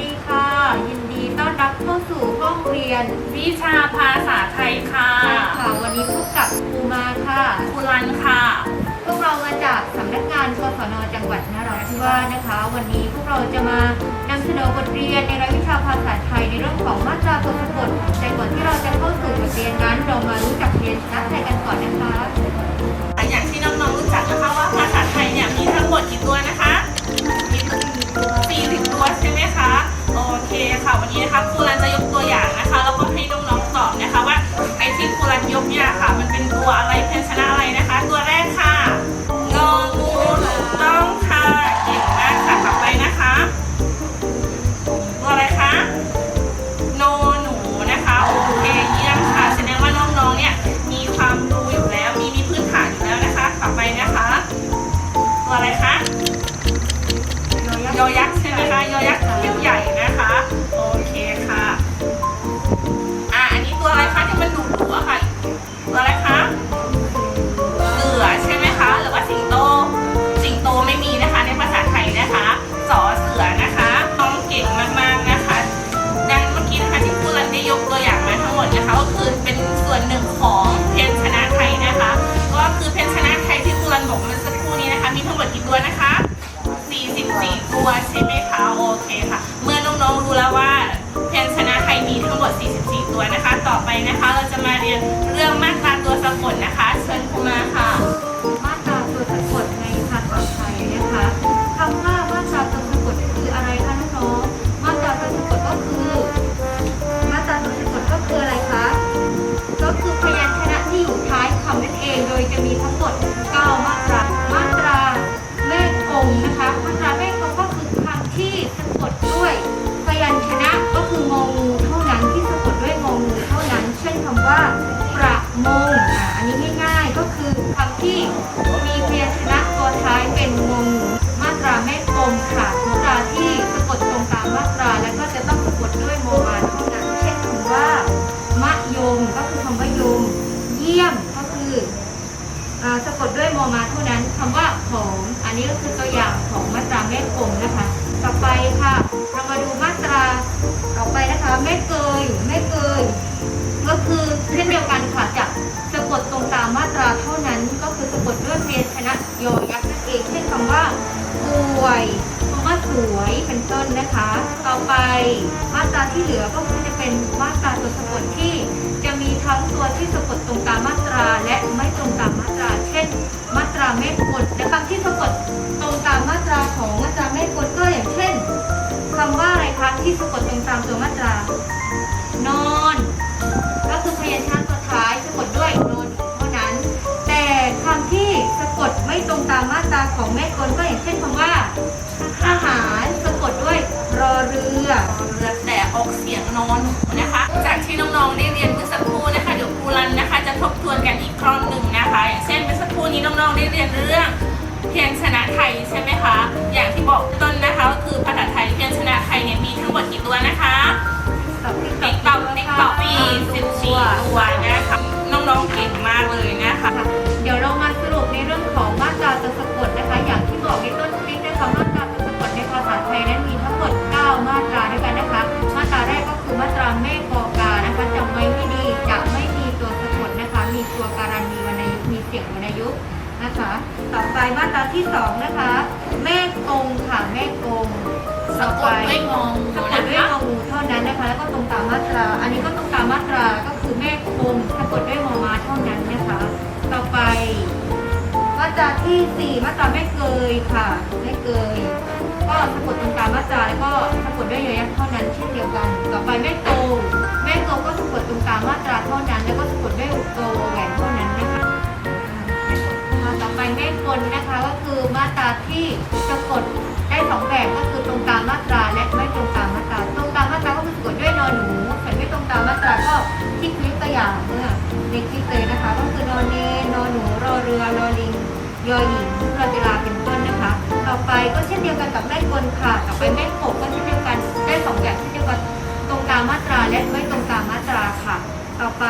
ดีค่ะ ยินดีต้อนรับเข้าสู่ห้องเรียน วิชาภาษาไทยค่ะค่ะ วันนี้พบกับครูมาค่ะคุณรันค่ะ พวกเรามาจากสำนักงานกศนจังหวัดนราธิวาสนะคะ วันนี้พวกเราจะมานำเสนอบทเรียนในรายวิชาภาษาไทยในเรื่องของมาตราตัวสะกดแต่ก่อนที่เราจะเข้าสู่บทเรียนนั้นเรามารู้จักเรียนชนะไทยกันก่ หญ่นะคะ โอเคค่ะ อะ อันนี้ตัวอะไรคะที่มันดูดุอะค่ะ ตัวอะไรคะเสือใช่ไหมคะ หรือว่าสิงโต สิงโตไม่มีนะคะ ในภาษาไทยนะคะสอเสือนะคะต้องเก่งมากๆนะคะ ดังเมื่อกี้นะคะที่ครูรันได้ยกตัวอย่างมาทั้งหมดนะคะก็คือเป็นส่วนหนึ่งของเพยญชนะไทยนะคะ ก็คือเพยญชนะไทยที่ครูรันบอกเมื่อสักครู่นี้นะคะ มีทั้งหมดกี่ตัวนะคะ44ตัวใช่ไหม ไปนะคะ เราจะมาเรียนเรื่องมาตราตัวสะกดนะคะ เชิญครูมาค่ะ มาตราตัวสะกดในภาษาไทยนะคะคำว่ามาตราตัวสะกดคืออะไรคะน้องๆมาตราตัวสะกดก็คือ มาตราตัวสะกดก็คืออะไรคะ ก็คือพยัญชนะที่อยู่ท้ายคำนั่นเอง โดยจะมีทั้งหมด กดด้วยมอมาเท่านั้นคำว่าของ อันนี้ก็คือตัวอย่างของมาตราแม่กงนะคะ ต่อไปค่ะ เรามาดูมาตราต่อไปนะคะแม่เกยแม่เกยก็คือเช่นเดียวกันค่ะจะสะกดตรงตามมาตราเท่านั้นก็คือสะกดด้วยพยัญชนะยอยักษ์นั่นเองเช่นคำว่าป่วยคำว่าสวยเป็นต้นนะคะ ต่อไปมาตราที่เหลือก็คือจะเป็นมาตราตัวสะกดที่ ที่สะกดตรงตามตัวมาตรา นอน ก็คือพยัญชนะตัวท้ายสะกดด้วยนอนเท่านั้น แต่คำที่สะกดไม่ตรงตามมาตราของแม่กลก็อย่างเช่นคำว่า ติ๊กต็อกติ๊กต็อกสี่สิบสี่ตัว นะคะ ต่อไปมาตราที่สองนะคะ แม่กงค่ะแม่กงสะกดด้วยงงสะกดนะด้วยคะงองูเท่านั้นนะคะ แล้วก็ตรงตามมาตรา อันนี้ก็ตรงตามมาตราก็คือแม่คงสะกดด้วยมอมาเท่านั้นนะคะ ต่อไป มาตราที่สี่มาตราแม่เกยค่ะแม่เกยก็สะกดตรงตามมาตราแล้วก็สะกดด้วยยอยักษ์เท่านั้นเช่นเดียวกัน ต่อไปแม่โกแม่โกก็สะกดตรงตามมาตราเท่านั้น แล้วก็สะกดด้วยโกแหวนเท่านั้นนะคะาต่อไปแม่กลนะคะ ก็คือมาตราที่สะกดได้สองแบบก็คือตรงตามมาตราและไม่ตรงตามมาตรา ตรงตามมาตราก็คือสะกดด้วยนอนหนูส่ไม่ตรงตามมาตราก็ที่คลิปตัวอย่างเมื่อในคลิปเลยนะคะ ก็คือนอนเนนอนหนูรอเรือรอลิงยอหญิงรอเวลาเป็นต้นนะคะ ต่อไปก็เช่นเดียวกันกับแม่กลค่ะ ต่อไปแม่กบก็เช่นเดียวกันได้สองแบบเช่นเดียวกันตรงตามมาตราและไม่ตรงตามมาตราค่ะ ต่อไป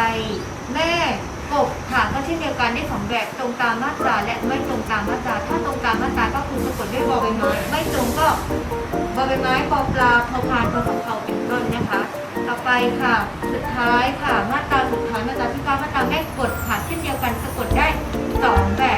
ช่นเดียวกันได้สองแบบตรงตามมาตราและไม่ตรงตามมาตราถ้าตรงตามมาตราก็คือสะกดด้วยบอใบไม้ไม่ตรงก็บอใบไม้ปอปลาพอพานพอสำเภาเป็นต้นนะคะ ต่อไปค่ะ สุดท้ายค่ะมาตราสุดท้ายมาตราที่เก้ามาตราแม่กดค่ะเช่นเดียวกันสะกดได้สองแบบ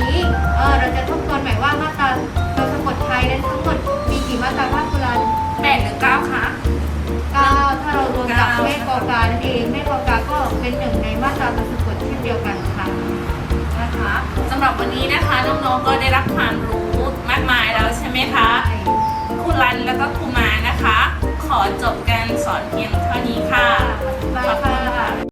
นั้นต่อไปนี้เออเราจะทบทวนใหม่ว่ามาตราตัวสะกดไทยนั้นทั้งหมดมีกี่มาตราว่ากุลันแปดหรือเก้าคะ9ถ้าเรารวมกับแม่ปอกานั่นเองแม่ปอกาก็เป็นหนึ่งในมาตราตัวสะกดเช่นเดียวกันค่ะนะคะสำหรับวันนี้นะคะน้องๆก็ได้รับความรู้มากมายแล้วใช่ไหมคะครูรันแล้วก็ครูมานะคะ ขอจบการสอนเพียง